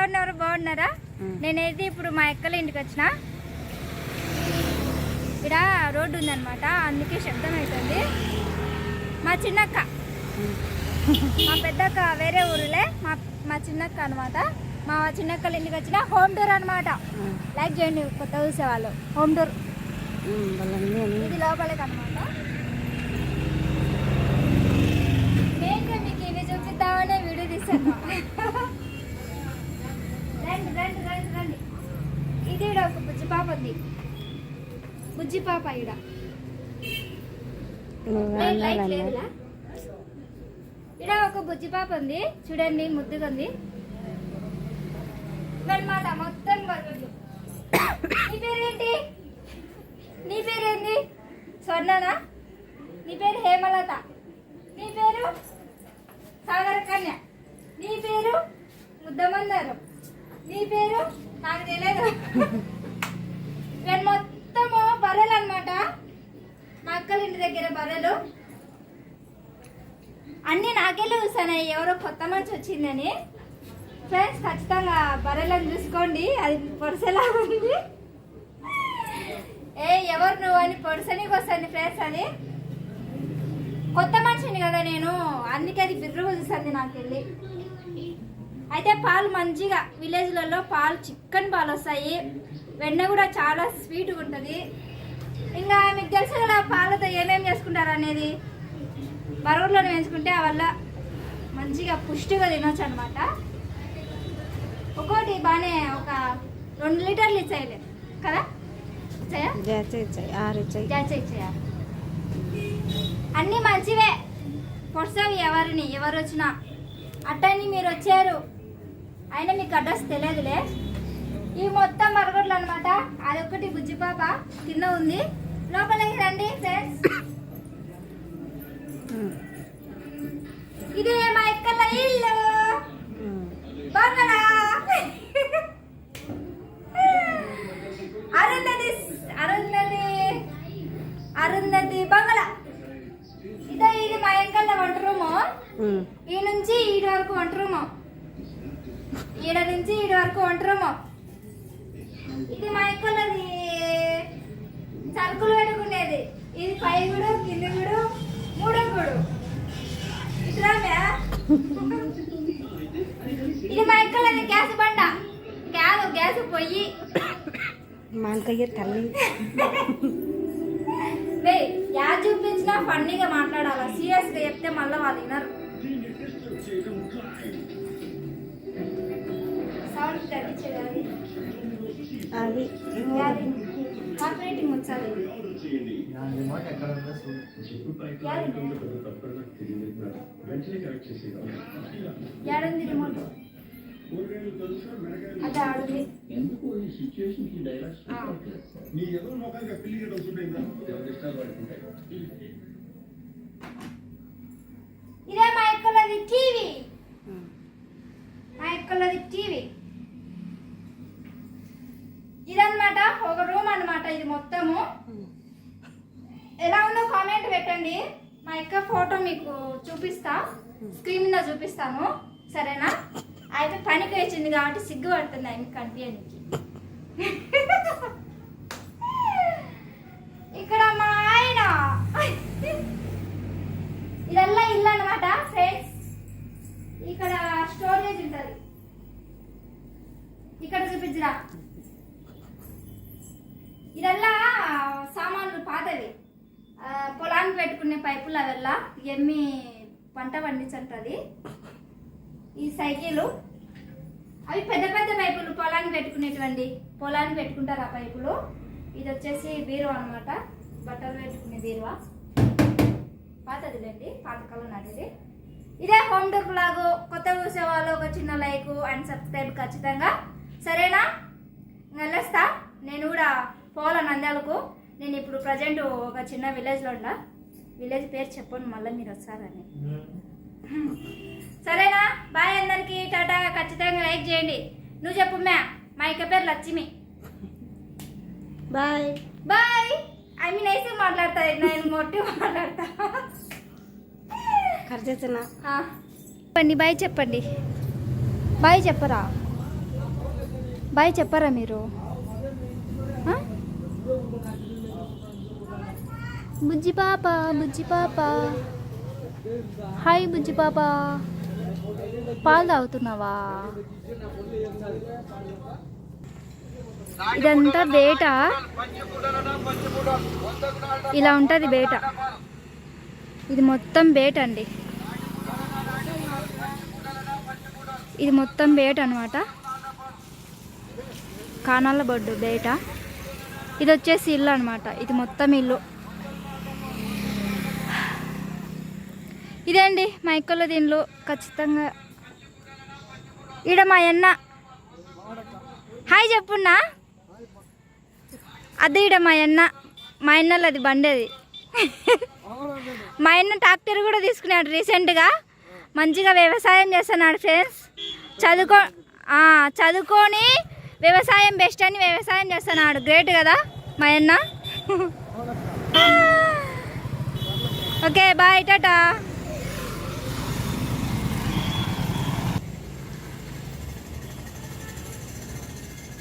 ఎలా ఉన్నారు బాగున్నారా? నేనైతే ఇప్పుడు మా ఎక్కల ఇంటికి వచ్చిన. ఇక్కడ రోడ్డు ఉందనమాట అందుకే శబ్దం అవుతుంది మా చిన్నక్క. మా పెద్దక్క వేరే ఊరులే మా మా చిన్నక్క అనమాట మా చిన్నక్కల ఇంటికి వచ్చిన హోమ్ డోర్ అనమాట లైక్ చేయండి కొత్త చూసేవాళ్ళు. హోమ్ డోర్ ఇది లోపలికి అనమాట నేను మీకు ఇవి చూపిద్దామనే వీడియో తీసాను రండి రండి రండి రండి ఇది ఈడ ఒక ఉంది బుజ్జి పాప లేదులా? ఈడ ఒక బుజ్జి పాప ఉంది. చూడండి ముద్దుగా ఉంది. మొత్తం. నీ పేరేంటి? నీ పేరేంటి స్వర్ణనా? నీ పేరు హేమలత. నీ పేరు సాగర కన్య నీ పేరు ముద్దమందారం. నీ పేరు నాకు తెలియదు నేను మొత్తము బర్రెలు అనమాట మా అక్కల ఇంటి దగ్గర బర్రెలు? అన్నీ నాకెళ్ళి చూసాను ఎవరో కొత్త మనిషి వచ్చిందని. ఫ్రెండ్స్ ఖచ్చితంగా బర్రెలను చూసుకోండి అది పొడిసేలాగా ఉంది. ఏ ఎవరు నువ్వు అని పొడిసనికి వస్తుంది ఫ్రెండ్స్ అది కొత్త మనిషిని కదా నేను అందుకే అది బిర్రుగా చూస్తుంది నాకెళ్ళి. అయితే పాలు మంచిగా విలేజ్లలో పాలు చిక్కని పాలు వస్తాయి. వెన్న కూడా చాలా స్వీట్గా ఉంటుంది. ఇంకా మీకు తెలుసు కదా పాలతో ఏమేమి చేసుకుంటారు అనేది? బరువులో వేసుకుంటే ఆ వల్ల మంచిగా పుష్టిగా తినొచ్చు అనమాట ఒక్కోటి బాగానే ఒక రెండు లీటర్లు ఇచ్చాయిలే. కదా? అన్నీ మంచివే. పొడిసవి ఎవరిని ఎవరు వచ్చినా అట్టని మీరు వచ్చారు. అయినా మీకు అడ్రస్ తెలియదులే. ఈ మొత్తం మరగొడ్లు అనమాట అదొకటి బుజ్జి పాప కింద ఉంది. లోపలికి రండి ఫ్రెండ్స్ ఇదే మా ఎక్కల ఇల్లు. బంగళా అరుంధతి అరుంధతి అరుంధతి బంగళా. ఇదే ఇది మా ఎక్కల వంట రూము. ఈ నుంచి ఈడ వరకు వంట రూము. ఈడ నుంచి ఈడ వరకు వంట రూము. ఇది మా ఎక్కలది సరుకులు పెట్టుకునేది. ఇది పై గుడు కింది గుడు మూడో గుడు ఇట్లా ఇది మా గ్యాస్ బండ. గ్యాస్ గ్యాస్ పొయ్యి. మాంకయ్య తల్లి. వే యా చూపించినా ఫన్నీగా మాట్లాడాలా? సీరియస్గా చెప్తే మళ్ళీ వాళ్ళు వినరు. సౌండ్ తగ్గించేది అది. ఆపరేటింగ్ రిమోట్ అది ఆడుంది. ఎందుకు ఈ కి. నీ ఎదురు వస్తుంటాయి ఒక రూమ్ అన్నమాట ఇది మొత్తము. ఎలా ఉందో కామెంట్ పెట్టండి. మా యొక్క ఫోటో మీకు చూపిస్తా. స్క్రీన్ మీద చూపిస్తాను సరేనా? అయితే పనికి వచ్చింది కాబట్టి సిగ్గు పడుతుంది ఆయనకి కనిపించడానికి. ఇక్కడ మా ఆయన. ఇదల్లా ఇల్లు అనమాట ఫ్రెండ్స్ ఇక్కడ స్టోరేజ్ ఉంటుంది. ఇక్కడ చూపించరా? ఇదల్లా సామాన్లు పాతవి. పొలానికి పెట్టుకునే పైపులు అవెల్లా ఎమ్మి పంట పండించంటది. ఈ సైకిలు. అవి పెద్ద పెద్ద పైపులు పొలానికి పెట్టుకునేటువంటి పొలానికి పెట్టుకుంటారు ఆ పైపులు. ఇది వచ్చేసి బీరువా అనమాట బట్టలు పెట్టుకునే బీరువా. పాతదిలేండి పాతకాలం నాటిది. ఇదే హోమ్ టూర్ బ్లాగ్ కొత్త చూసే వాళ్ళు ఒక చిన్న లైక్ అండ్ సబ్స్క్రైబ్ ఖచ్చితంగా. సరేనా? వెళ్ళొస్తా నేను కూడా పోవాల నంద్యాలకు? నేను ఇప్పుడు ప్రజెంట్ ఒక చిన్న విలేజ్లో ఉన్నా. విలేజ్ పేరు చెప్పండి మళ్ళీ మీరు వస్తారని. సరేనా? బాయ్ అందరికి టాటా. ఖచ్చితంగా లైక్ చేయండి. నువ్వు చెప్పు మ్యా మా ఇక్క పేరు Lakshmi Bai. Bye. I mean IC మాట్లాడతా నేను మొట్టి మాట్లాడతా. చెప్పండి బాయ్ చెప్పండి. బాయ్ చెప్పరా? బాయ్ చెప్పారా మీరు? బుజ్జి పాప బుజ్జి పాప. హాయ్ బుజ్జి పాప. పాలు తాగుతున్నావా? ఇదంతా బేట? ఇలా ఉంటుంది బేట. ఇది మొత్తం బేట అండి ఇది మొత్తం బేట అనమాట కానాల బొడ్డు బేట. ఇది వచ్చేసి ఇల్లు అనమాట. ఇది మొత్తం ఇల్లు. ఇదే అండి మా ఇక్కల దీనిలో ఖచ్చితంగా. ఈడ మా అన్న. హాయ్ చెప్పున్నా. అదే ఈడ మా అన్న. మా అన్నలు అది బండేది. మా అన్న ట్రాక్టర్ కూడా తీసుకున్నాడు రీసెంట్గా. మంచిగా వ్యవసాయం చేస్తున్నాడు ఫ్రెండ్స్. చదువుకో చదువుకొని వ్యవసాయం బెస్ట్ అని వ్యవసాయం చేస్తున్నాడు. గ్రేట్ కదా మా అన్న. Okay bye tata.